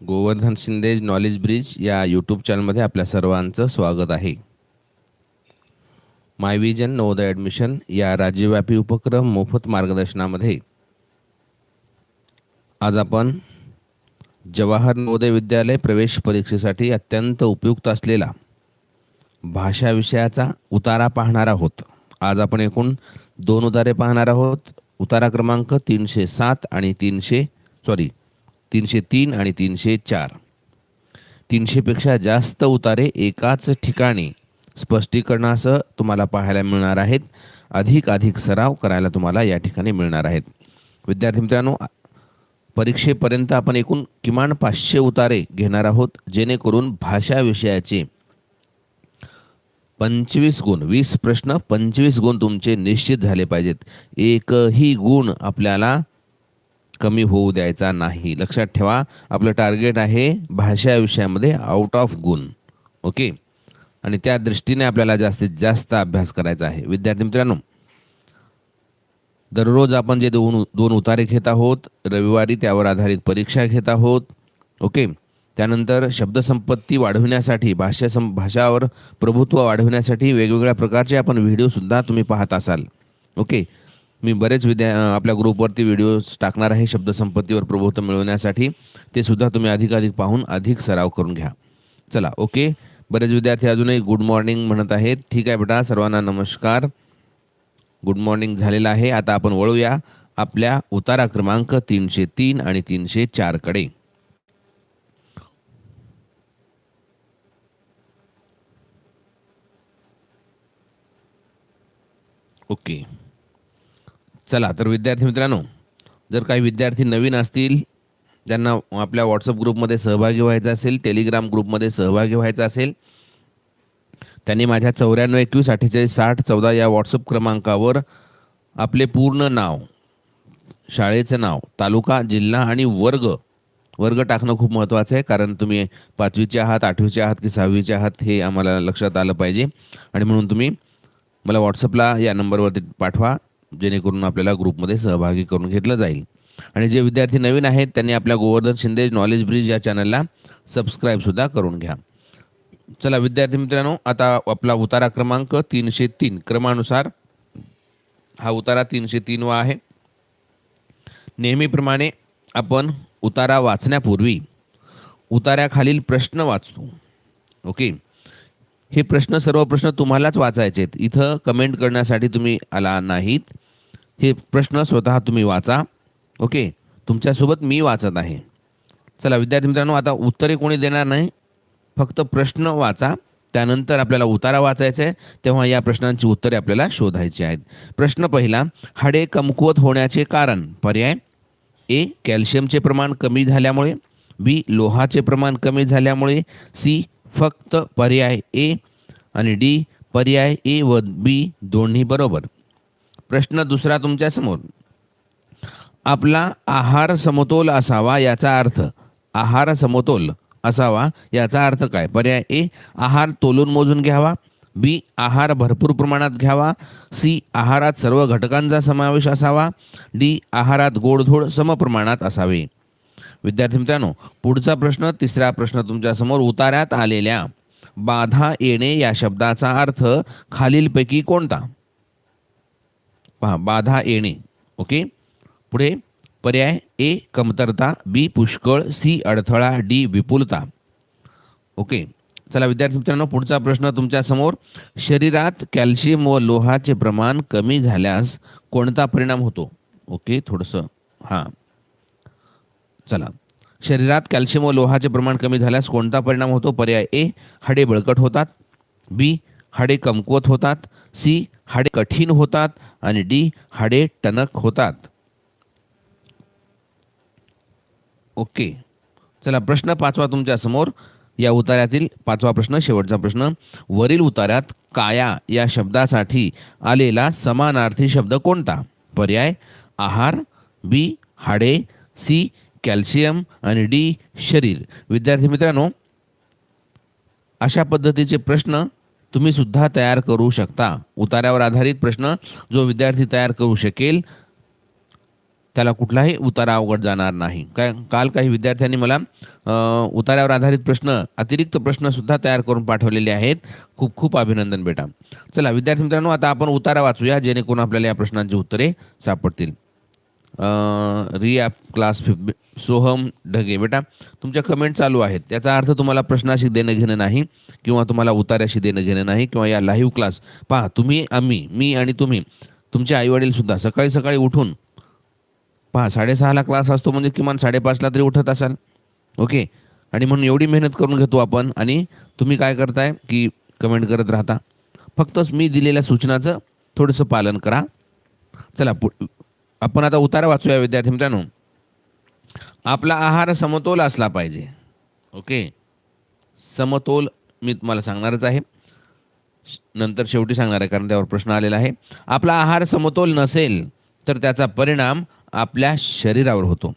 Govardhan Shinde's knowledge bridge या YouTube चॅनलमध्ये आपल्या सर्वांचं स्वागत आहे. माय विजन नवोदय ॲडमिशन या राज्यव्यापी उपक्रम मोफत मार्गदर्शनामध्ये आज आपण जवाहर नवोदय विद्यालय प्रवेश परीक्षेसाठी अत्यंत उपयुक्त असलेला भाषा विषयाचा उतारा पाहणार आहोत. आज आपण एकूण दोन उतारे पाहणार आहोत. उतारा क्रमांक तीनशे सात आणि तीनशे सॉरी तीनशे तीन आणि तीनशे चार. तीनशेपेक्षा जास्त उतारे एकाच ठिकाणी. स्पष्टीकरणासह तुम्हाला पाहायला मिळणार आहेत. अधिक अधिक सराव करायला तुम्हाला या ठिकाणी मिळणार आहेत. विद्यार्थी मित्रांनो परीक्षेपर्यंत आपण एकूण किमान पाचशे उतारे घेणार आहोत जेणेकरून भाषा विषयाचे पंचवीस गुण वीस प्रश्न पंचवीस गुण तुमचे निश्चित झाले पाहिजेत. एकही गुण आपल्याला कमी होऊ द्यायचा नाही. लक्षात ठेवा आपलं टार्गेट आहे भाषा विषयामध्ये आउट ऑफ गुण. ओके आणि त्या दृष्टीने आपल्याला जास्तीत जास्त अभ्यास करायचा आहे. विद्यार्थी मित्रांनो दररोज आपण जे दोन दोन उतारे घेत आहोत रविवारी त्यावर आधारित परीक्षा घेत आहोत. ओके त्यानंतर शब्दसंपत्ती वाढविण्यासाठी भाषा सं भाषावर प्रभुत्व वाढविण्यासाठी वेगवेगळ्या प्रकारचे आपण व्हिडिओसुद्धा तुम्ही पाहत असाल. ओके मी बरेच विद्या आपल्या ग्रुपवरती व्हिडिओज टाकणार आहे शब्दसंपत्तीवर प्रभुत्व मिळवण्यासाठी. ते सुद्धा तुम्ही अधिकाधिक पाहून अधिक सराव करून घ्या. चला ओके? बरेच विद्यार्थी अजूनही गुड मॉर्निंग म्हणत आहेत. ठीक आहे बेटा सर्वांना नमस्कार. गुड मॉर्निंग झालेलं आहे. आता आपण वळूया आपल्या उतारा क्रमांक तीनशे तीन आणि तीनशे चारकडे ओके. चला तर विद्यार्थी मित्रांनो जर काही विद्यार्थी नवीन असतील ज्यांना आपल्या व्हॉट्सअप ग्रुपमध्ये सहभागी व्हायचा असेल टेलिग्राम ग्रुपमध्ये सहभागी व्हायचा असेल त्यांनी माझ्या चौऱ्याण्णव एकवीस अठ्ठेचाळीस साठ चौदा या व्हॉट्सअप क्रमांकावर आपले पूर्ण नाव शाळेचं नाव तालुका जिल्हा आणि वर्ग वर्ग टाकणं खूप महत्त्वाचं आहे कारण तुम्ही पाचवीचे आहात आठवीचे आहात की सहावीचे आहात हे आम्हाला लक्षात आलं पाहिजे. आणि म्हणून तुम्ही मला व्हॉट्सअपला या नंबरवरती पाठवा. जेणेकरून आपल्याला ग्रुपमध्ये सहभागी करून घेतलं जाईल. आणि जे विद्यार्थी नवीन आहेत त्यांनी आपल्या गोवर्धन शिंदे नॉलेज ब्रिज या चॅनलला सबस्क्राईबसुद्धा करून घ्या. चला विद्यार्थी मित्रांनो आता आपला उतारा क्रमांक तीनशे तीन. क्रमानुसार हा उतारा तीनशे तीन वा आहे. नेहमीप्रमाणे आपण उतारा वाचण्यापूर्वी उतार्याखालील प्रश्न वाचतो. ओके? हे प्रश्न सर्व प्रश्न तुम्हालाच वाचायचे आहेत इथं कमेंट करण्यासाठी तुम्ही आला नाहीत. हे प्रश्न स्वतः तुम्ही वाचा. ओके? तुमच्यासोबत मी वाचत आहे. चला विद्यार्थी मित्रांनो आता उत्तरे कोणी देणार नाही? फक्त प्रश्न वाचा. त्यानंतर आपल्याला उतारा वाचायचा आहे. तेव्हा या प्रश्नांची उत्तरे आपल्याला शोधायची आहेत. प्रश्न पहिला हाडे कमकुवत होण्याचे कारण. पर्याय. ए कॅल्शियमचे प्रमाण कमी झाल्यामुळे. बी लोहाचे प्रमाण कमी झाल्यामुळे. सी फक्त पर्याय ए. आणि डी पर्याय ए व बी दोन्ही बरोबर. प्रश्न दुसरा तुमच्यासमोर आपला आहार समतोल असावा याचा अर्थ आहार समतोल असावा याचा अर्थ काय? पर्याय ए आहार तोलून मोजून घ्यावा. बी आहार भरपूर प्रमाणात घ्यावा. सी आहारात सर्व घटकांचा समावेश असावा. डी आहारात गोडधोड समप्रमाणात असावे. विद्यार्थी मित्रांनो पुढचा प्रश्न तिसरा प्रश्न तुमच्यासमोर उतार्यात आलेल्या बाधा येणे या शब्दाचा अर्थ खालीलपैकी कोणता? पहा बाधा येणे ओके? पुढे पर्याय ए कमतरता बी पुष्कळ सी अडथळा डी विपुलता. ओके? चला विद्यार्थी मित्रांनो पुढचा प्रश्न तुमच्यासमोर शरीरात कॅल्शियम व लोहाचे प्रमाण कमी झाल्यास कोणता परिणाम होतो? ओके थोडंसं हां. चला. शरीरात कॅल्शियम व लोहाचे प्रमाण कमी झाल्यास कोणता परिणाम होतो? पर्याय ए हाडे बळकट होतात. बी हाडे कमकुवत होतात. सी हाडे कठीण होतात आणि डी हाडे टणक होतात. ओके. चला प्रश्न पाचवा तुमच्यासमोर या उतार्यातील पाचवा प्रश्न शेवटचा प्रश्न. वरील उतार्यात काया या शब्दासाठी आलेला समानार्थी शब्द कोणता? पर्याय आहार बी हाडे सी कॅल्शियम आणि डी शरीर. विद्यार्थी मित्रांनो अशा पद्धतीचे प्रश्न तुम्ही सुद्धा तयार करू शकता. उतार्यावर आधारित प्रश्न जो विद्यार्थी तयार करू शकेल त्याला कुठलाही उतारा अवघड जाणार नाही. काय काल काही विद्यार्थ्यांनी मला उतारावर उतार्यावर आधारित प्रश्न अतिरिक्त प्रश्नसुद्धा तयार करून पाठवलेले आहेत. खूप खूप अभिनंदन बेटा. चला विद्यार्थी मित्रांनो आता आपण उतारा वाचूया जेणेकरून आपल्याला या प्रश्नांची उत्तरे सापडतील. Riya class fifth Soham Dhage. बेटा तुमच्या कमेंट चालू आहेत. त्याचा अर्थ तुम्हाला प्रश्नाशी देणं घेणं नाही किंवा तुम्हाला उतार्याशी देणं घेणं नाही किंवा या लाईव्ह क्लास पहा तुम्ही आम्ही मी आणि तुम्ही तुमचे आईवडीलसुद्धा सकाळी सकाळी उठून पहा साडेसहाला क्लास असतो म्हणजे किमान साडेपाचला तरी उठत असाल. ओके आणि म्हणून एवढी मेहनत करून घेतो आपण आणि तुम्ही काय करताय की कमेंट करत राहता. फक्तच मी दिलेल्या सूचनाचं थोडंसं पालन करा. चला पु आपण आता उतारा वाचूया विद्यार्थी मित्रांनो. आपला आहार समतोल असला पाहिजे. ओके? समतोल मी तुम्हाला सांगणारच आहे. नंतर शेवटी सांगणार आहे कारण त्यावर प्रश्न आलेला आहे. आपला आहार समतोल नसेल तर त्याचा परिणाम आपल्या शरीरावर होतो.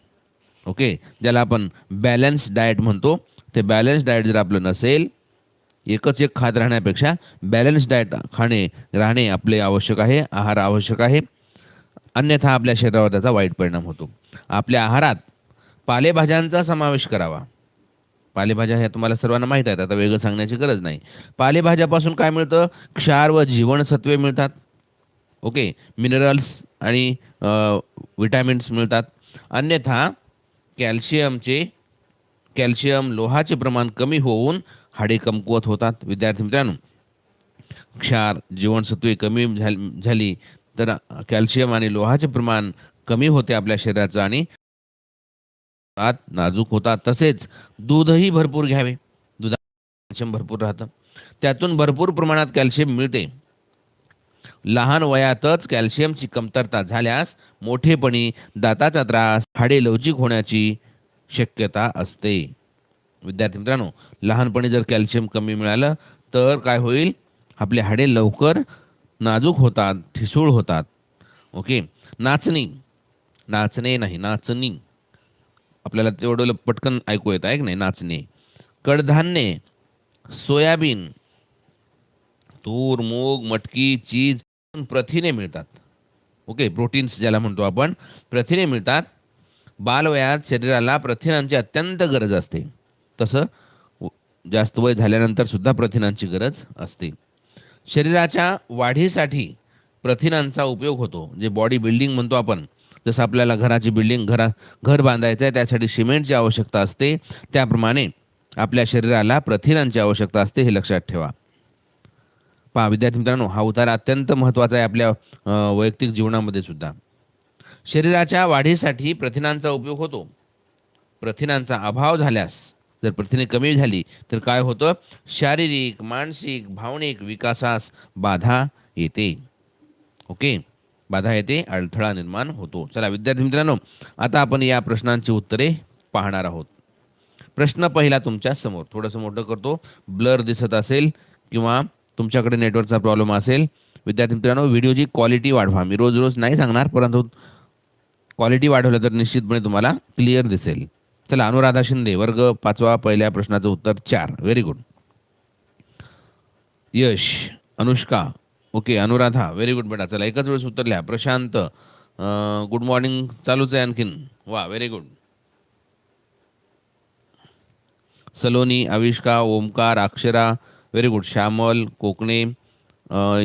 ओके? ज्याला आपण बॅलन्स डाएट म्हणतो. ते बॅलन्स डाएट जर आपलं नसेल एकच एक खात राहण्यापेक्षा बॅलन्स डाएट खाणे राहणे आपले आवश्यक आहे आहार आवश्यक आहे. अन्यथा आपल्या शरीरावर त्याचा वाईट परिणाम होतो. आपल्या आहारात पालेभाज्यांचा समावेश करावा. पालेभाज्या ह्या तुम्हाला सर्वांना माहीत आहेत आता वेगळं सांगण्याची गरज नाही. पालेभाज्यापासून काय मिळतं? क्षार व जीवनसत्वे मिळतात. ओके? मिनरल्स आणि विटॅमिन्स मिळतात. अन्यथा कॅल्शियमचे कॅल्शियम लोहाचे प्रमाण कमी होऊन हाडे कमकुवत होतात. विद्यार्थी मित्रांनो क्षार जीवनसत्वे कमी झाल- झाली तर कॅल्शियम आणि लोहाचे प्रमाण कमी होते आपल्या शरीराचं आणि आत नाजूक होतात. तसेच दूधही भरपूर घ्यावे. दुधात कॅल्शियम भरपूर राहतं. त्यातून भरपूर प्रमाणात कॅल्शियम मिळते. लहान वयातच कॅल्शियमची कमतरता झाल्यास मोठेपणी दाताचा त्रास हाडे लवचिक होण्याची शक्यता असते. विद्यार्थी मित्रांनो लहानपणी जर कॅल्शियम कमी मिळालं तर काय होईल? आपले हाडे लवकर नाजूक होतात ठिसूळ होतात. ओके? नाचणी. नाचणे नाही नाचणी. आपल्याला तेवढं पटकन ऐकू येत आहे की नाही? नाचणे. कडधान्ये. सोयाबीन. तूर मूग मटकी चीज प्रथिने मिळतात. ओके? प्रोटीन्स ज्याला म्हणतो आपण प्रथिने मिळतात. बालवयात शरीराला प्रथिनांची अत्यंत गरज असते. तसं जास्त वय झाल्यानंतर सुद्धा प्रथिनांची गरज असते. शरीराच्या वाढीसाठी प्रथिनांचा उपयोग होतो. जे बॉडी बिल्डिंग म्हणतो आपण जसं आपल्याला घराची बिल्डिंग घरा घर बांधायचं आहे त्यासाठी सिमेंटची आवश्यकता असते. त्याप्रमाणे आपल्या शरीराला प्रथिनांची आवश्यकता असते हे लक्षात ठेवा. पहा विद्यार्थी मित्रांनो हा उतारा अत्यंत महत्त्वाचा आहे आपल्या वैयक्तिक जीवनामध्ये सुद्धा. शरीराच्या वाढीसाठी प्रथिनांचा उपयोग होतो. प्रथिनांचा अभाव झाल्यास जर प्रथिने कमी झाली तर काय होतं? शारीरिक मानसिक भावनिक विकासास बाधा येते. ओके? बाधा येते अडथळा निर्माण होतो. चला विद्यार्थी मित्रांनो आता आपण या प्रश्नांची उत्तरे पाहणार आहोत. प्रश्न पहिला तुमच्यासमोर. थोडंसं मोठं करतो. ब्लर दिसत असेल किंवा तुमच्याकडे नेटवर्कचा प्रॉब्लेम असेल. विद्यार्थी मित्रांनो व्हिडिओची क्वालिटी वाढवा. मी रोज रोज नाही सांगणार परंतु क्वालिटी वाढवलं तर निश्चितपणे तुम्हाला क्लिअर दिसेल. चला अनुराधा शिंदे वर्ग पाचवा पहिल्या प्रश्नाचं उत्तर चार. Very good Yash Anushka. Okay Anuradha. Very good बेटा. चला एकच वेळेस उत्तर लिहा. प्रशांत गुड मॉर्निंग चालूच आहे आणखीन. वा very good Saloni Avishka Omkar Akshara. Very good Shyamal Kokane.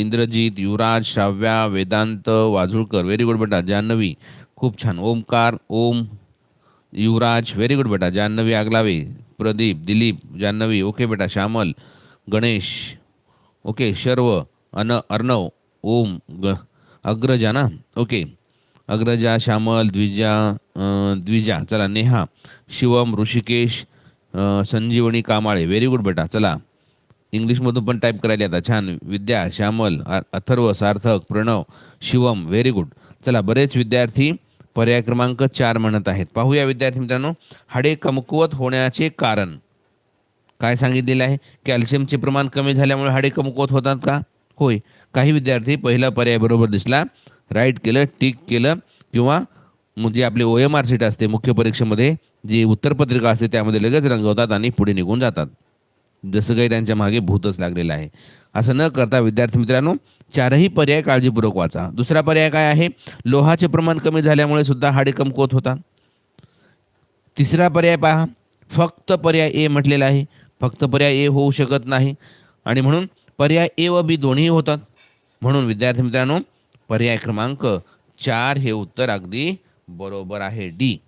Indrajeet Yuvraj Shravya Vedant Vazhulkar. Very good बेटा. जान्हवी. खूप छान. ओमकार ओम. युवराज व्हेरी गुड बेटा. जान्हवी आगलावे. प्रदीप दिलीप जान्हवी. ओके बेटा. श्यामल गणेश. ओके शर्व अन अर्णव. ओम ग अग्रजा ना? ओके अग्रजा श्यामल द्विजा द्विजा. चला नेहा शिवम ऋषिकेश संजीवनी कामाळे. व्हेरी गुड बेटा. चला. इंग्लिशमधून पण टाईप करायला आता छान. विद्या श्यामल अथर्व सार्थक प्रणव शिवम. व्हेरी गुड चला बरेच विद्यार्थी पर्याय क्रमांक चार म्हणत आहेत. पाहूया विद्यार्थी मित्रांनो हाडे कमकुवत होण्याचे कारण. काय सांगितलेलं आहे? कॅल्शियमचे प्रमाण कमी झाल्यामुळे हाडे कमकुवत होतात का? होय. काही विद्यार्थी पहिला पर्याय बरोबर दिसला राईट केलं टिक केलं किंवा जे आपले आपली ओ एम आर सीट असते मुख्य परीक्षेमध्ये जी उत्तरपत्रिका असते त्यामध्ये लगेच रंगवतात आणि पुढे निघून जातात. जसं काही त्यांच्या मागे भूतच लागलेलं आहे. असं न करता विद्यार्थी मित्रांनो चारही पर्याय काळजीपूर्वक वाचा. दुसरा पर्याय काय आहे? लोहाचे प्रमाण कमी झाल्यामुळे सुद्धा हाडे कमकुवत होतात. तिसरा पर्याय पहा. फक्त पर्याय ए म्हटलेला आहे. फक्त पर्याय ए होऊ शकत नाही. आणि म्हणून पर्याय ए व बी दोन्ही होतात. म्हणून विद्यार्थी मित्रांनो पर्याय क्रमांक चार हे उत्तर अगदी बरोबर आहे. डी.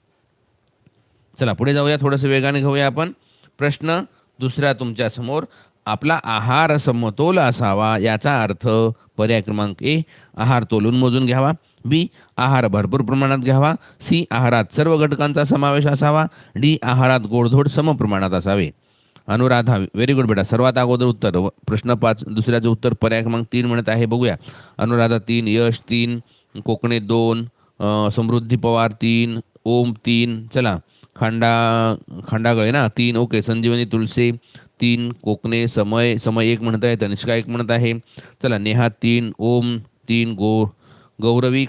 चला पुढे जाऊया. थोडंसं वेगाने घेऊया आपण. प्रश्न दुसरा तुमच्यासमोर. आपला आहार समतोल असावा याचा अर्थ पर्याय क्रमांक ए आहार तोलून मोजून घ्यावा. बी आहार भरपूर प्रमाणात घ्यावा. सी आहारात सर्व घटकांचा समावेश असावा. डी आहारात गोडधोड समप्रमाणात असावे. अनुराधा व्हेरी गुड बेटा. सर्वात अगोदर उत्तर. व- प्रश्न पाच दुसऱ्याचं उत्तर पर्याय क्रमांक तीन म्हणत आहे. बघूया. अनुराधा तीन यश तीन कोकणे दोन समृद्धी पवार तीन ओम तीन. चला. खांडा खांडागळे ना? तीन. ओके. संजीवनी तुलसे. तीन कोकणे समय समय एक म्हणत आहे तनिष्का एक म्हणत आहे. चला नेहा तीन ओम तीन Go Gauravi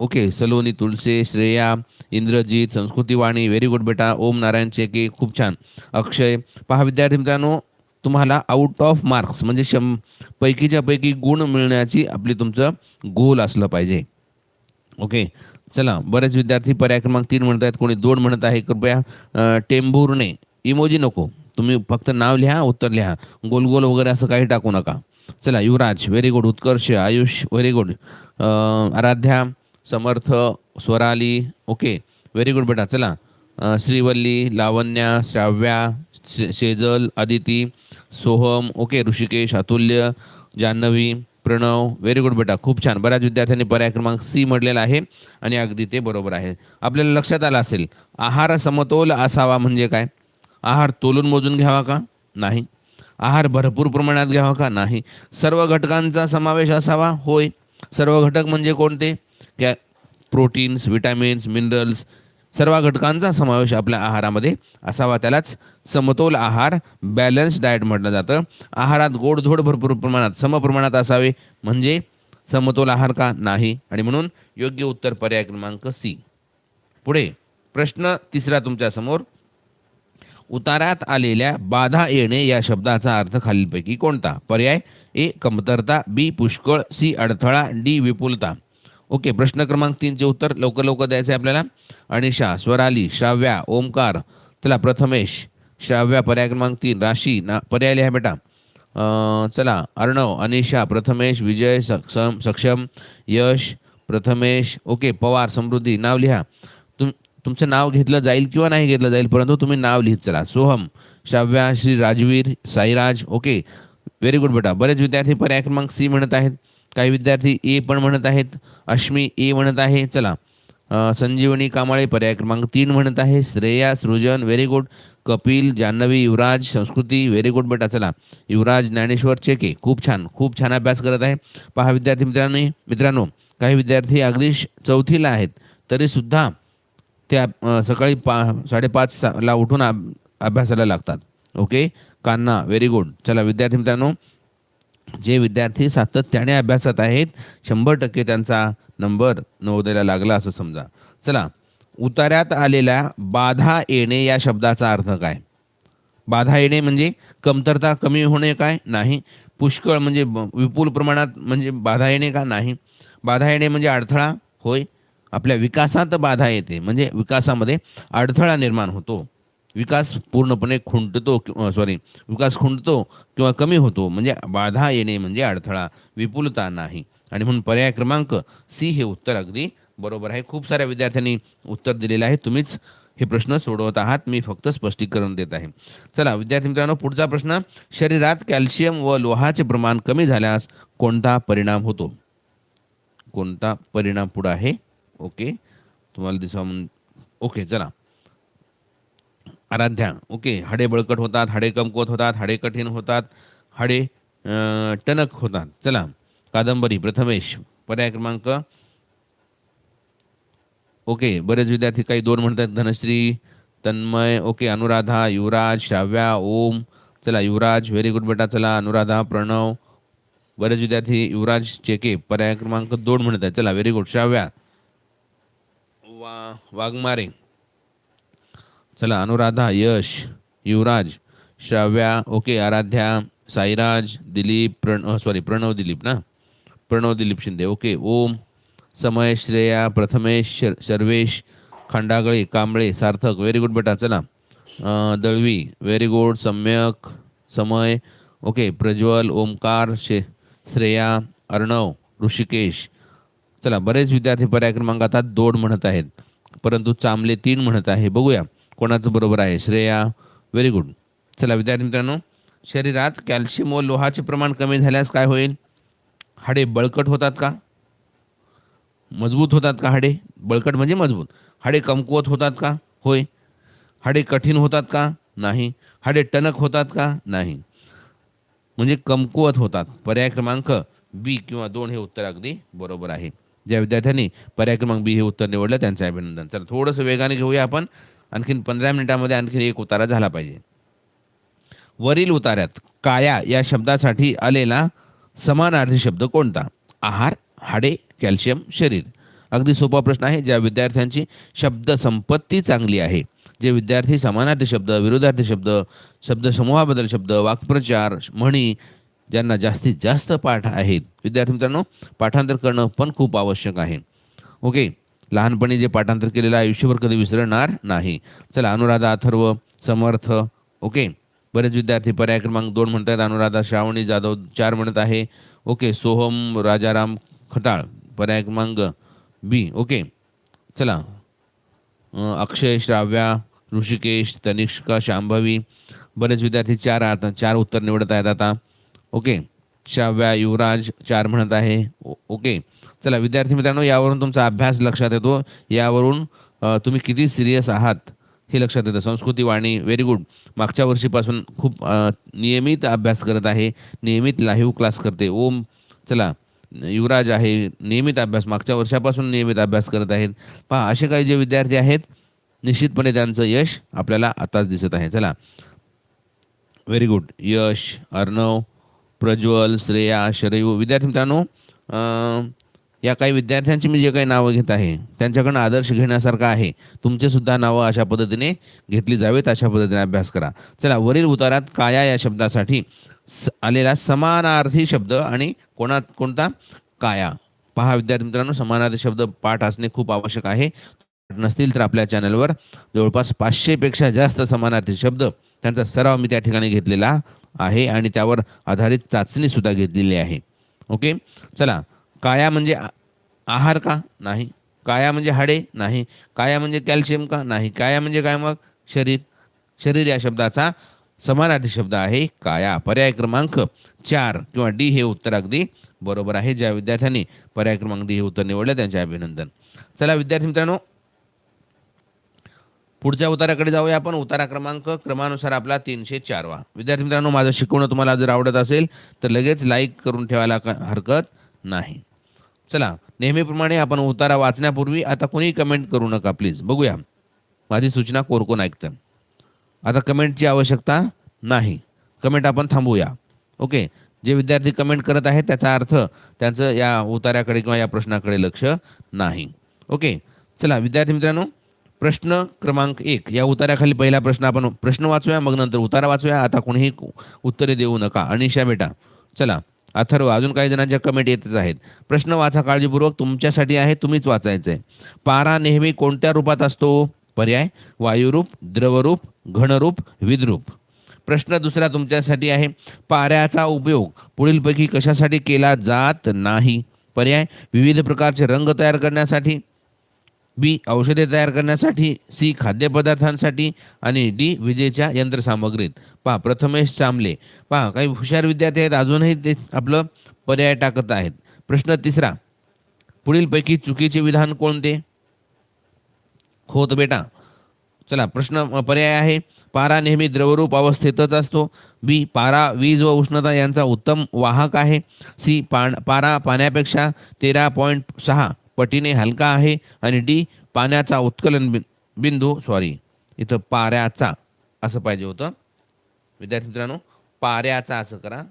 okay Saloni Tulse Shreya Indrajeet Sanskruti Vani very good बेटा ओम नारायण चेके खूप छान. अक्षय पहा विद्यार्थी मित्रांनो तुम्हाला आउट ऑफ मार्क्स म्हणजे शं पैकीच्या पैकी गुण मिळण्याची आपली तुमचं गोल असलं पाहिजे. ओके चला बरेच विद्यार्थी पर्याय क्रमांक तीन म्हणत आहेत कोणी दोन म्हणत आहे कृपया अ, इमोजी नको. तुम्ही फक्त नाव लिहा उत्तर लिहा. गोल गोल वगैरे असं काही टाकू नका. चला Yuvraj very good Utkarsh Ayush very good Aradhya Samarth Swarali okay very good बेटा चला. Shrivalli Lavanya Shravya She- Shejal Aditi Soham okay Rishikesh Atulya Janhavi Pranab very good बेटा खूप छान. बऱ्याच विद्यार्थ्यांनी पर्याय क्रमांक सी म्हटलेला आहे आणि अगदी ते बरोबर आहे. आपल्याला लक्षात आलं असेल आहार समतोल असावा म्हणजे काय? आहार तोलून मोजून घ्यावा का? नाही. आहार भरपूर प्रमाणात घ्यावा का? नाही. सर्व घटकांचा समावेश असावा? होय. सर्व घटक म्हणजे कोणते? कॅ प्रोटीन्स विटॅमिन्स मिनरल्स. सर्व घटकांचा समावेश आपल्या आहारामध्ये असावा. त्यालाच समतोल आहार बॅलन्स डाएट म्हटलं जातं. आहारात गोडधोड भरपूर प्रमाणात समप्रमाणात असावे. म्हणजे समतोल आहार का? नाही. आणि म्हणून योग्य उत्तर पर्याय क्रमांक सी. पुढे. प्रश्न तिसरा तुमच्यासमोर उतारात आलेल्या बाधा येणे या शब्दाचा अर्थ खालीलपैकी कोणता? पर्याय ए कमतरता बी पुष्कळ सी अडथळा डी विपुलता. ओके प्रश्न क्रमांक तीनचे उत्तर लवकर लवकर द्यायचे आहे आपल्याला अनिशा स्वराली श्राव्या ओमकार चला प्रथमेश श्राव्या पर्याय क्रमांक तीन राशी ना पर्याय लिहा बेटा. चला अर्णव अनिशा प्रथमेश विजय सक्षम सक्षम यश प्रथमेश ओके पवार समृद्धी नाव लिहा. तुमचं नाव घेतलं जाईल किंवा नाही घेतलं जाईल परंतु तुम्ही नाव लिहित चला. Soham Shravya Shri Rajveer Sairaj okay. Very good बेटा. बरेच विद्यार्थी पर्याय क्रमांक सी म्हणत आहेत. काही विद्यार्थी ए पण म्हणत आहेत. अश्मी ए म्हणत आहे. चला. संजीवनी कामाळे पर्याय क्रमांक तीन म्हणत आहे. Shreya Srujan very good Kapil Janhavi Yuvraj Sanskruti very good बेटा. चला. युवराज ज्ञानेश्वर चेके. खूप छान. खूप छान अभ्यास करत आहे. पहा विद्यार्थी मित्रांनी मित्रांनो. काही विद्यार्थी अगदी चौथीला आहेत. तरीसुद्धा त्या सकाळी पा साडेपाच ला उठून अभ्यासाला लागतात. ओके? Kanha very good. चला विद्यार्थी मित्रांनो जे विद्यार्थी सातत्याने अभ्यासात आहेत शंभर टक्के त्यांचा नंबर नवोदयला लागला असं समजा. चला उतार्यात आलेल्या बाधा येणे या शब्दाचा अर्थ काय? बाधा येणे म्हणजे कमतरता कमी होणे काय? नाही. पुष्कळ म्हणजे ब- विपुल प्रमाणात म्हणजे बाधा येणे का? नाही. बाधा येणे म्हणजे अडथळा? होय. आपल्या विकासात बाधा येते. म्हणजे विकासामध्ये अडथळा निर्माण होतो. विकास पूर्णपणे खुंटतो सॉरी विकास खुंटतो किंवा कमी होतो. म्हणजे बाधा येणे म्हणजे अडथळा विपुलता नाही. आणि म्हणून पर्याय क्रमांक सी हे उत्तर अगदी बरोबर आहे. खूप साऱ्या विद्यार्थ्यांनी उत्तर दिलेलं आहे. तुम्हीच हे प्रश्न सोडवत आहात. मी फक्त स्पष्टीकरण देत आहे. चला विद्यार्थी मित्रांनो पुढचा प्रश्न. शरीरात कॅल्शियम व लोहाचे प्रमाण कमी झाल्यास कोणता परिणाम होतो? कोणता परिणाम पुढं आहे? ओके? तुम्हाला दिसा म्हणून ओके चला. आराध्या ओके. हाडे बळकट होतात हाडे कमकुवत होतात हाडे कठीण होतात हाडे टणक होतात. चला. कादंबरी प्रथमेश पर्याय क्रमांक. ओके बरेच विद्यार्थी काही दोन म्हणतात. धनश्री तन्मय ओके. अनुराधा युवराज श्राव्या ओम. चला युवराज व्हेरी गुड बेटा. चला अनुराधा प्रणव. बरेच विद्यार्थी युवराज चेके पर्याय क्रमांक दोन म्हणत आहेत. चला व्हेरी गुड. श्राव्या वा वाघमारे. चला अनुराधा यश युवराज श्राव्या ओके आराध्या साईराज दिलीप प्रण सॉरी प्रणव दिलीप ना? Pranav Dilip Shinde okay Om Samay Shreya Prathamesh Shar Sarvesh Khandagale Kamble Sarthak very good बेटा चला. दळवी व्हेरी गुड सम्यक समय ओके प्रज्वल ओमकार शे श्रेया अर्णव ऋषिकेश चला बरेच विद्यार्थी पर्याय क्रमांक आता दोन म्हणत आहेत. परंतु चांबले तीन म्हणत आहे. बघूया कोणाचं बरोबर आहे? श्रेया व्हेरी गुड चला विद्यार्थी मित्रांनो शरीरात कॅल्शियम व लोहाचे प्रमाण कमी झाल्यास काय होईल? हाडे बळकट होतात का? मजबूत होतात का हाडे? बळकट म्हणजे मजबूत. हाडे कमकुवत होतात का? होय. हाडे कठीण होतात का? नाही. हाडे टणक होतात का? नाही. म्हणजे कमकुवत होतात. पर्याय क्रमांक बी किंवा दोन हे उत्तर अगदी बरोबर आहे. ज्या विद्यार्थ्यांनी पर्याय क्रमांक बी हे उत्तर निवडलं त्यांचं अभिनंदन. तर थोडंसं वेगाने घेऊया आपण. आणखीन पंधरा मिनिटामध्ये आणखीन एक उतारा झाला पाहिजे. वरील उतार्यात काया या शब्दासाठी आलेला समानार्थी शब्द कोणता? आहार हाडे कॅल्शियम शरीर. अगदी सोपा प्रश्न आहे. ज्या विद्यार्थ्यांची शब्द संपत्ती चांगली आहे जे विद्यार्थी समानार्थी शब्द विरोधार्थी शब्द शब्दसमूहाबद्दल शब्द वाक्प्रचार म्हणी ज्यांना जास्तीत जास्त पाठ आहेत. विद्यार्थी मित्रांनो पाठांतर करणं पण खूप आवश्यक आहे. ओके? लहानपणी जे पाठांतर केलेलं आयुष्यभर कधी विसरणार नाही. चला अनुराधा अथर्व समर्थ ओके? बरेच विद्यार्थी पर्याय क्रमांक दोन म्हणत आहेत अनुराधा श्रावणी जाधव चार म्हणत आहे. ओके? सोहम राजाराम खटाळ पर्याय क्रमांक बी. ओके? चला. अक्षय श्राव्या ऋषिकेश तनिष्का शांभवी. बरेच विद्यार्थी चार आता चार उत्तर निवडत आहेत आता. ओके. श्राव्या युवराज चार म्हणत आहे. ओ- ओके. चला विद्यार्थी मित्रांनो यावरून तुमचा अभ्यास लक्षात येतो. यावरून तुम्ही किती सिरियस आहात हे लक्षात येतं. संस्कृती वाणी व्हेरी गुड मागच्या वर्षीपासून खूप नियमित अभ्यास करत आहे. नियमित लाईव्ह क्लास करते. ओम. चला युवराज आहे. नियमित अभ्यास मागच्या वर्षापासून नियमित अभ्यास करत आहेत. पहा असे काही जे विद्यार्थी आहेत निश्चितपणे त्यांचं यश आपल्याला आताच दिसत आहे. चला. Very good Yash Arnav Prajwal Shreya Sharayu. विद्यार्थी मित्रांनो या काही विद्यार्थ्यांची मी जे काही नावं घेत आहे त्यांच्याकडनं आदर्श घेण्यासारखं आहे तुमचे सुद्धा नावं अशा पद्धतीने घेतली जावेत अशा पद्धतीने अभ्यास करा. चला वरील उतारात काया या शब्दासाठी स आलेला समानार्थी शब्द आणि कोणा कोणता? काया. पहा विद्यार्थी मित्रांनो समानार्थी शब्द पाठ असणे खूप आवश्यक आहे. पाठ नसतील तर आपल्या चॅनलवर जवळपास पाचशेपेक्षा जास्त समानार्थी शब्द त्यांचा सराव मी त्या ठिकाणी घेतलेला आहे आणि त्यावर आधारित चाचणीसुद्धा घेतलेली आहे. ओके? चला. काया म्हणजे आ- आहार का? नाही. काया म्हणजे हाडे? नाही. काया म्हणजे कॅल्शियम का? नाही. काया म्हणजे काय मग? शरीर. शरीर या शब्दाचा समानार्थी शब्द आहे काया. पर्याय क्रमांक चार किंवा डी हे उत्तर अगदी बरोबर आहे. ज्या विद्यार्थ्यांनी पर्याय क्रमांक डी हे उत्तर निवडलं त्यांचे अभिनंदन. चला विद्यार्थी मित्रांनो पुढच्या उताराकडे जाऊया आपण. उतारा क्रमांक क्रमानुसार आपला तीनशे चारवा विद्यार्थी मित्रांनो माझं शिकवणं तुम्हाला जर आवडत असेल तर लगेच लाईक करून ठेवायला का- हरकत नाही. चला नेहमीप्रमाणे आपण उतारा वाचण्यापूर्वी आता कोणी कमेंट करू नका प्लीज बघूया. माझी सूचना कोण कोण ऐकतं? आता कमेंटची आवश्यकता नाही. कमेंट आपण थांबूया. ओके जे विद्यार्थी कमेंट करत आहेत त्याचा अर्थ त्यांचं या उतार्याकडे किंवा या प्रश्नाकडे लक्ष नाही. ओके चला विद्यार्थी मित्रांनो प्रश्न क्रमांक एक. या उतार्याखाली पहिला प्रश्न आपण प्रश्न वाचूया मग नंतर उतारा वाचूया. आता कोणीही उत्तरे देऊ नका. अनिशा बेटा चला. अथर्व अजून काही जणांच्या कमेंट येतच आहेत. प्रश्न वाचा काळजीपूर्वक. तुमच्यासाठी आहे तुम्हीच वाचायचं आहे पारा नेहमी कोणत्या रूपात असतो? पर्याय वायुरूप द्रवरूप घनरूप विद्रूप. प्रश्न दुसरा तुमच्यासाठी आहे. पाऱ्याचा उपयोग पुढीलपैकी कशासाठी केला जात नाही? पर्याय विविध प्रकारचे रंग तयार करण्यासाठी. बी औषधे तयार करण्यासाठी सी खाद्यपदार्थांसाठी आणि डी विजेच्या यंत्रसामग्रीत. पहा प्रथमेश चांबले पहा काही हुशार विद्यार्थी आहेत अजूनही ते आपलं पर्याय टाकत आहेत. प्रश्न तिसरा. पुढीलपैकी चुकीचे विधान कोणते? होत बेटा. चला प्रश्न पर्याय आहे. पारा नेहमी द्रवरूप अवस्थेतच असतो. बी पारा वीज व उष्णता यांचा उत्तम वाहक आहे. सी पाण पारा पाण्यापेक्षा तेरा पॉईंट सहा. पटीने हलका आहे आणि डी पाण्याचा उत्कलन बिंदू सॉरी इथं पाऱ्याचा असं पाहिजे होतं. विद्यार्थी मित्रांनो पाऱ्याचा असं करा.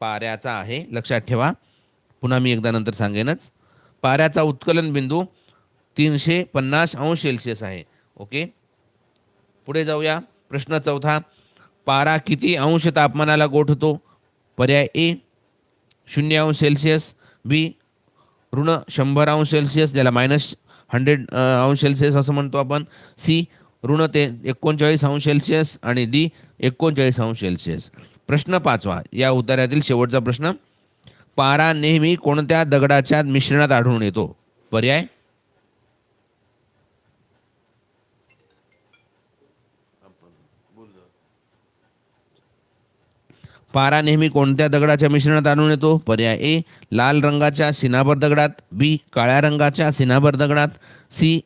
पाऱ्याचा आहे लक्षात ठेवा. पुन्हा मी एकदा नंतर सांगेनच. पाऱ्याचा उत्कलन बिंदू तीनशे पन्नास अंश सेल्सिअस आहे. ओके? पुढे जाऊया. प्रश्न चौथा. पारा किती अंश तापमानाला गोठतो? पर्याय ए शून्य अंश सेल्सिअस. बी ऋण शंभर अंश सेल्सिअस ज्याला मायनस हंड्रेड अंश सेल्सिअस असं म्हणतो आपण. सी ऋण ते एकोणचाळीस अंश सेल्सिअस आणि डी एकोणचाळीस अंश सेल्सिअस प्रश्न पाचवा या उत्तरातील शेवटचा प्रश्न. पारा नेहमी कोणत्या दगडाच्या मिश्रणात आढळून येतो? पर्याय पारा नेहमी कोणत्या दगडाच्या मिश्रणात आणून येतो? पर्याय ए लाल रंगाच्या सिनाभर दगडात बी काळ्या रंगाच्या सिनाभर दगडात सी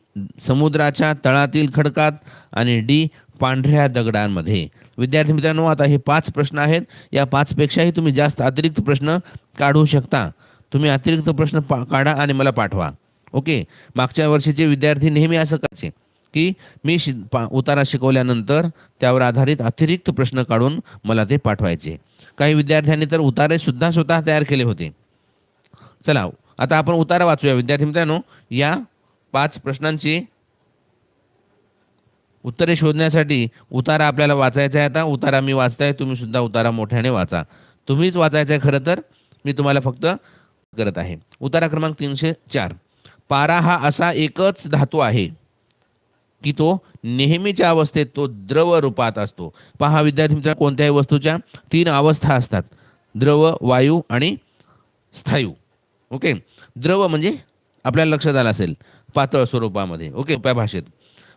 समुद्राच्या तळातील खडकात आणि डी पांढऱ्या दगडांमध्ये. विद्यार्थी मित्रांनो आता हे पाच प्रश्न आहेत. या पाचपेक्षाही तुम्ही जास्त अतिरिक्त प्रश्न काढू शकता. तुम्ही अतिरिक्त प्रश्न पा काढा आणि मला पाठवा. ओके? मागच्या वर्षीचे विद्यार्थी नेहमी असं करायचे की मी शि पा उतारा शिकवल्यानंतर त्यावर आधारित अतिरिक्त प्रश्न काढून मला ते पाठवायचे. काही विद्यार्थ्यांनी तर उतारे सुद्धा स्वतः तयार केले होते. चला आता आपण उतारा वाचूया. विद्यार्थी मित्रांनो या पाच प्रश्नांची उत्तरे शोधण्यासाठी उतारा आपल्याला वाचायचा आहे आता. उतारा मी वाचताय तुम्ही सुद्धा उतारा मोठ्याने वाचा. तुम्हीच वाचायचं आहे खरं तर. मी तुम्हाला फक्त करत आहे. उतारा क्रमांक तीनशे चार. पारा हा असा एकच धातू आहे. की तो नेहमीच्या अवस्थेत तो द्रव रूपात असतो. पहा विद्यार्थी मित्र कोणत्याही वस्तूच्या तीन अवस्था असतात. द्रव वायू आणि स्थायू. ओके? द्रव म्हणजे आपल्याला लक्षात आलं असेल पातळ स्वरूपामध्ये. ओके? सोप्या भाषेत.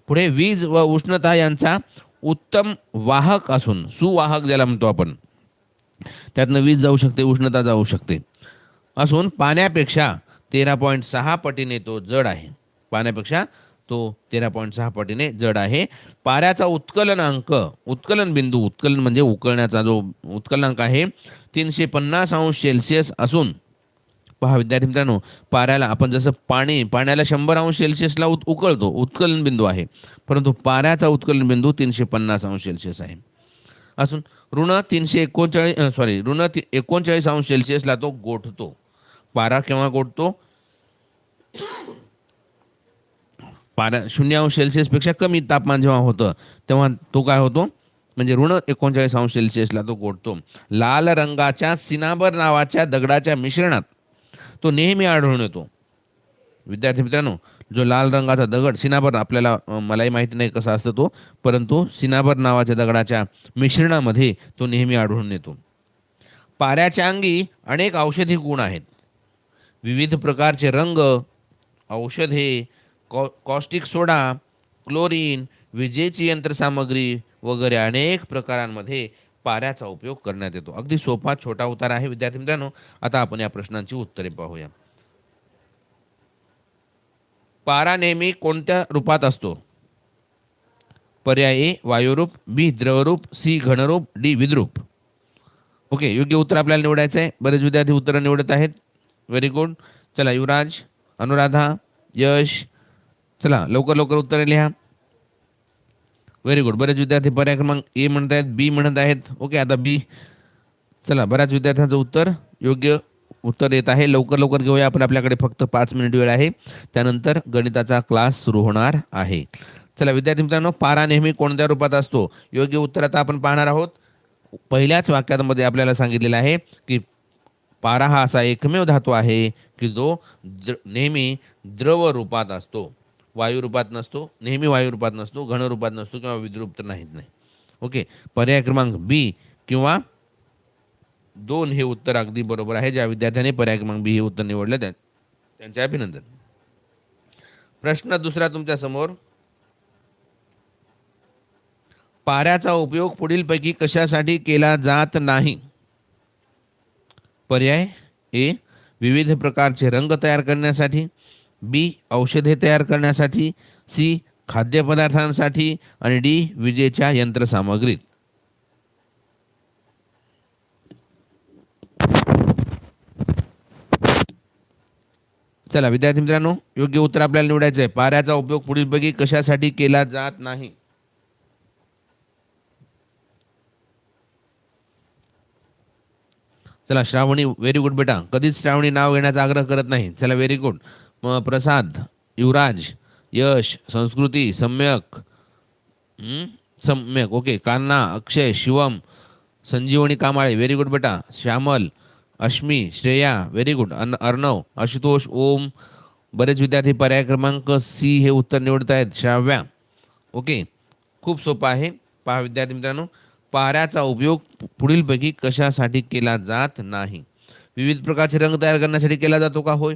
पुढे वीज व उष्णता यांचा उत्तम वाहक असून सुवाहक ज्याला म्हणतो आपण त्यातनं वीज जाऊ शकते उष्णता जाऊ शकते. असून पाण्यापेक्षा तेरा पॉईंट सहा पटीने तो जड आहे. पाण्यापेक्षा तो तेरा पॉईंट सहा पटीने जड आहे. पाऱ्याचा उत्कलन अंक उत्कलन बिंदू उत्कलन म्हणजे उकळण्याचा जो उत्कलनांक आहे तीनशे पन्नास अंश सेल्सिअस असून पहा विद्यार्थी मित्रांनो पाऱ्याला आपण जसं पाणी पाण्याला शंभर अंश सेल्सिअसला उत उकळतो उत्कलन बिंदू आहे. परंतु पाऱ्याचा उत्कलन बिंदू तीनशे पन्नास अंश सेल्सिअस आहे. असून ऋण तीनशे एकोणचाळीस सॉरी ऋण ती एकोणचाळीस अंश सेल्सिअसला तो गोठतो. पारा केव्हा गोठतो? पारा शून्य अंश सेल्सिअसपेक्षा कमी तापमान जेव्हा होतं तेव्हा तो काय होतो? म्हणजे ऋण एकोणचाळीस अंश सेल्सिअसला तो गोठतो लाल रंगाच्या सिनाबर नावाच्या दगडाच्या मिश्रणात तो नेहमी आढळून येतो. विद्यार्थी मित्रांनो जो लाल रंगाचा दगड सिनाबर आपल्याला मलाही माहिती नाही कसा असतो तो परंतु सिनाबर नावाच्या दगडाच्या मिश्रणामध्ये तो नेहमी आढळून येतो. पाऱ्याच्या अंगी अनेक औषधी गुण आहेत. विविध प्रकारचे रंग औषधे कॉ कॉस्टिक सोडा क्लोरीन विजेची यंत्रसामग्री वगैरे अनेक प्रकारांमध्ये पाऱ्याचा उपयोग करण्यात येतो. अगदी सोपा छोटा उतार आहे. विद्यार्थी मित्रांनो आता आपण या प्रश्नांची उत्तरे पाहूया. पारा नेहमी कोणत्या रूपात असतो? पर्याय ए वायुरूप बी द्रवरूप सी घनरूप डी विद्रूप. ओके योग्य उत्तर आपल्याला निवडायचं आहे बरेच विद्यार्थी उत्तरं निवडत आहेत. व्हेरी गुड चला युवराज अनुराधा यश चला लवकर लवकर उत्तरे लिहा. व्हेरी गुड बरेच विद्यार्थी पर्याय क्रमांक ए म्हणत आहेत बी म्हणत आहेत. ओके आता बी. चला बऱ्याच विद्यार्थ्यांचं उत्तर. योग्य उत्तर येत आहे. लवकर लवकर घेऊया आपण. आपल्याकडे फक्त पाच मिनिट वेळ आहे. त्यानंतर गणिताचा क्लास सुरू होणार आहे. चला विद्यार्थी मित्रांनो पारा नेहमी कोणत्या रूपात असतो? योग्य उत्तर आता आपण पाहणार आहोत. पहिल्याच वाक्यामध्ये आपल्याला सांगितलेलं आहे की पारा हा असा एकमेव धातू आहे की जो द्र नेहमी द्रव रूपात असतो. वायुरूपात नसतो नेहमी वायुरूपात नसतो घन रूपात नसतो किंवा विद्रूप तर नाहीच नाही. ओके पर्याय क्रमांक बी किंवा दोन हे उत्तर अगदी बरोबर आहे ज्या विद्यार्थ्याने पर्याय क्रमांक बी हे उत्तर निवडलं त्या त्यांचे अभिनंदन. प्रश्न दुसरा तुमच्यासमोर. पाऱ्याचा उपयोग पुढीलपैकी कशासाठी केला जात नाही? पर्याय ए विविध प्रकारचे रंग तयार करण्यासाठी. बी औषधे तयार करण्यासाठी सी खाद्यपदार्थांसाठी आणि डी विजेच्या यंत्रसामग्रीत. चला विद्यार्थी मित्रांनो योग्य उत्तर आपल्याला निवडायचं आहे पाऱ्याचा उपयोग पुढीलपैकी कशासाठी केला जात नाही? चला श्रावणी व्हेरी गुड बेटा. कधीच श्रावणी नाव घेण्याचा आग्रह करत नाही. चला व्हेरी गुड. प्रसाद युवराज Yash Sanskruti Samyak. Samyak. Okay. Kanna Akshay Shivam Sanjivani Kamale very good बेटा. श्यामल अश्मी श्रेया व्हेरी गुड अन अर्णव आशुतोष ओम. बरेच विद्यार्थी पर्याय क्रमांक सी हे उत्तर निवडत आहेत. श्राव्या. ओके. खूप सोपं आहे. पहा विद्यार्थी मित्रांनो. पाऱ्याचा उपयोग पुढीलपैकी कशासाठी केला जात नाही? विविध प्रकारचे रंग तयार करण्यासाठी केला जातो का? होय.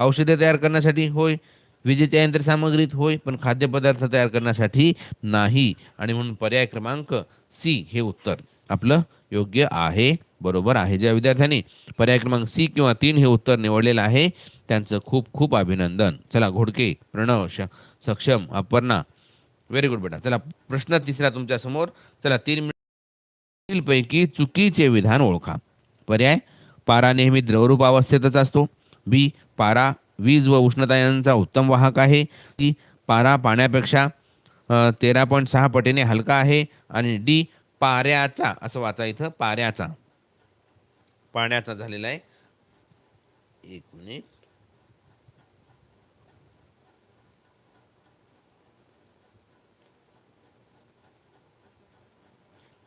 औषधे तयार करण्यासाठी होय. विजेच्या यंत्रसामग्रीत होय पण खाद्यपदार्थ तयार करण्यासाठी नाही. आणि म्हणून पर्याय क्रमांक सी हे उत्तर. आपलं योग्य आहे. बरोबर आहे ज्या विद्यार्थ्यांनी. पर्याय क्रमांक सी किंवा तीन हे उत्तर निवडलेलं आहे. त्यांचं खूप खूप अभिनंदन. चला घोडके प्रणव श सक्षम अपर्णा. व्हेरी गुड बेटा. चला प्रश्न तिसरा तुमच्यासमोर. चला तीन मिनिट पैकी चुकीचे विधान ओळखा. पर्याय पारा नेहमी द्रवरूप अवस्थेतच असतो. बी पारा वीज व उष्णता यांचा उत्तम वाहक आहे. ती पारा पाण्यापेक्षा तेरा पॉईंट सहा पटीने हलका आहे. आणि डी पाऱ्याचा असं वाचा इथं पाऱ्याचा. पाण्याचा झालेला आहे. एक मिनिट.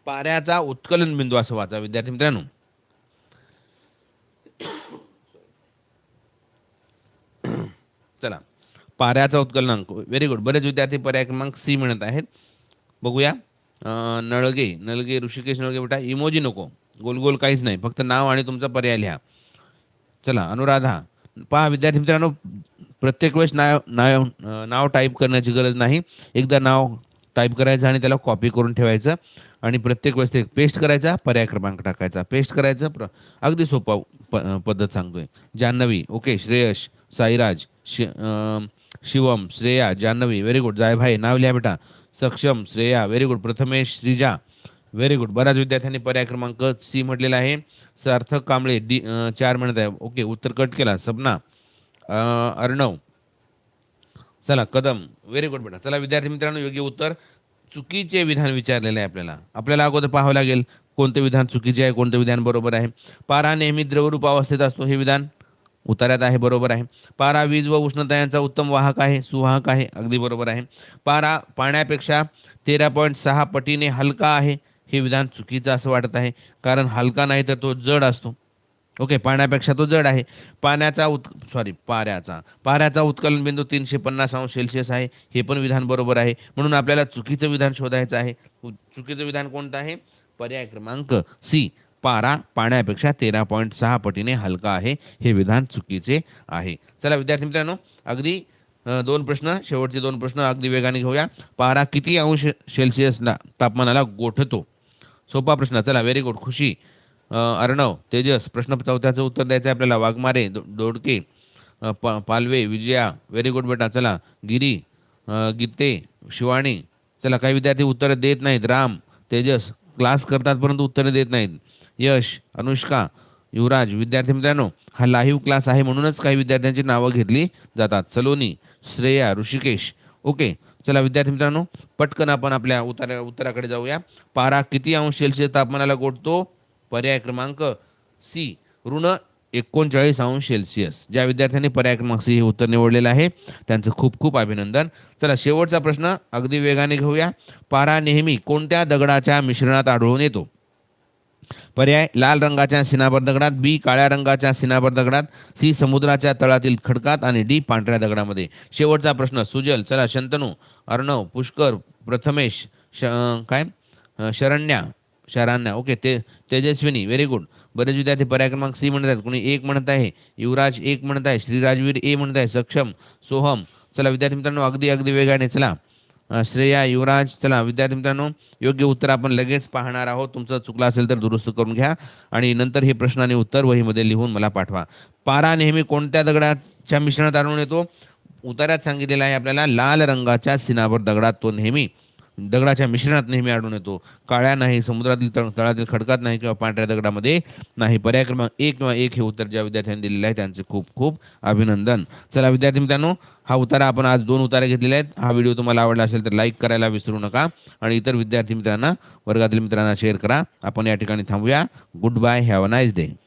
पाऱ्याचा उत्कलन बिंदू असं वाचा विद्यार्थी मित्रांनो चला पाऱ्याचा उत्कलनांक. व्हेरी गुड बरेच विद्यार्थी पर्याय क्रमांक सी म्हणत आहेत. बघूया. नळगे नळगे ऋषिकेश नळगे बेटा इमोजी नको. गोल गोल काहीच नाही. फक्त नाव आणि तुमचा पर्याय लिहा. चला अनुराधा. पहा विद्यार्थी मित्रांनो प्रत्येक वेळेस नाव नाव नाव टाईप करण्याची गरज नाही. एकदा नाव टाईप करायचं आणि त्याला कॉपी करून ठेवायचं आणि प्रत्येक वेळेस ते पेस्ट करायचा पर्याय क्रमांक टाकायचा. पेस्ट करायचं प्र अगदी सोपा प पद्धत सांगतोय. जान्हवी ओके श्रेयश साईराज श शिवम श्रेया जान्हवी व्हेरी गुड जायभाई नाव लिहा बेटा. Saksham Shreya very good Prathamesh Shreeja very good बऱ्याच विद्यार्थ्यांनी पर्याय क्रमांक सी म्हटलेला आहे. सार्थक कांबळे डी चार म्हणत आहे. ओके उत्तर कट केला. सपना अर्णव. चला कदम. व्हेरी गुड बेटा. चला विद्यार्थी मित्रांनो योग्य उत्तर. चुकीचे विधान विचारलेले आहे आपल्याला. आपल्याला अगोदर पाहावं लागेल कोणते विधान चुकीचे आहे कोणते विधान बरोबर आहे. पारा नेहमी द्रवरूपावस्थेत असतो हे विधान. उतार्यात आहे बरोबर आहे. पारा वीज व उष्णता यांचा उत्तम वाहक आहे सुवाहक आहे अगदी बरोबर आहे. पारा पाण्यापेक्षा तेरा पॉईंट सहा पटीने हलका आहे हे विधान चुकीचं असं वाटत आहे. कारण हलका नाही तर तो जड असतो. ओके पाण्यापेक्षा तो जड आहे. पाण्याचा उत् सॉरी पाऱ्याचा. पाऱ्याचा उत्कलन बिंदू तीनशे पन्नास अंश सेल्सिअस आहे हे पण विधान बरोबर आहे. म्हणून आपल्याला चुकीचं विधान शोधायचं आहे. चुकीचं विधान कोणतं आहे? पर्याय क्रमांक सी. पारा पाण्यापेक्षा तेरा पॉईंट सहा पटीने हलका आहे. हे विधान चुकीचे आहे. चला विद्यार्थी मित्रांनो अगदी दोन प्रश्न शेवटचे दोन प्रश्न अगदी वेगाने घेऊया. पारा किती अंश सेल्सिअसला तापमानाला गोठतो? सोपा प्रश्न. चला व्हेरी गुड खुशी. अर्णव तेजस प्रश्न चौथ्याचं उत्तर द्यायचं आहे आपल्याला. वाघमारे दो दोडके प पालवे विजया व्हेरी गुड बेटा. चला गिरी गीते शिवाणी. चला काही विद्यार्थी उत्तरं देत नाहीत. राम तेजस क्लास करतात परंतु उत्तरं देत नाहीत. यश अनुष्का युवराज विद्यार्थी मित्रांनो हा लाईव्ह क्लास आहे म्हणूनच काही विद्यार्थ्यांची नावं घेतली जातात. सलोनी श्रेया ऋषिकेश. ओके चला विद्यार्थी मित्रांनो पटकन आपण आपल्या उत्तरा उत्तराकडे जाऊया. पारा किती अंश सेल्सिअस तापमानाला गोठतो? पर्याय क्रमांक सी ऋण एकोणचाळीस अंश सेल्सिअस ज्या विद्यार्थ्यांनी पर्याय क्रमांक सी हे उत्तर निवडलेलं आहे त्यांचं खूप खूप अभिनंदन. चला शेवटचा प्रश्न अगदी वेगाने घेऊया. पारा नेहमी कोणत्या दगडाच्या मिश्रणात आढळून येतो? पर्याय लाल रंगाच्या सिनाभर दगडात बी काळ्या रंगाच्या सिनाभर दगडात सी समुद्राच्या तळातील खडकात आणि डी पांढऱ्या दगडामध्ये. शेवटचा प्रश्न सुजल चला शंतनू अर्णव पुष्कर प्रथमेश श काय? शरण्या शराण्या ओके ते तेजस्विनी व्हेरी गुड. बरेच विद्यार्थी पर्याय क्रमांक सी म्हणत आहेत. कोणी एक म्हणत आहे युवराज एक म्हणत आहे श्रीराजवीर ए म्हणत आहे सक्षम सोहम. चला विद्यार्थी मित्रांनो अगदी अगदी वेगाने चला. श्रेया युवराज चला विद्यार्थी मित्रांनो योग्य उत्तर आपण लगेच पाहणार आहोत. तुमचं चुकलं असेल तर दुरुस्त करून घ्या. आणि नंतर हे प्रश्न आणि उत्तर वहीमध्ये लिहून मला पाठवा. पारा नेहमी कोणत्या दगडाच्या मिश्रणात आणून येतो? उतार्यात सांगितलेला आहे आपल्याला लाल रंगाच्या सिनावर दगडात तो नेहमी. दगडाच्या मिश्रणात नेहमी आढळून येतो. काळ्या नाही समुद्रातील तळ तळातील खडकात नाही किंवा पांढऱ्या दगडामध्ये नाही. पर्याय क्रमांक एक किंवा एक हे उत्तर ज्या विद्यार्थ्यांनी दिलेलं आहे. त्यांचे खूप खूप अभिनंदन. चला विद्यार्थी मित्रांनो हा उतारा आपण आज दोन उतारे घेतलेले आहेत. हा व्हिडिओ तुम्हाला आवडला असेल तर लाईक करायला विसरू नका आणि इतर विद्यार्थी मित्रांना वर्गातील मित्रांना शेअर करा. आपण या ठिकाणी थांबूया. Good bye have a nice day.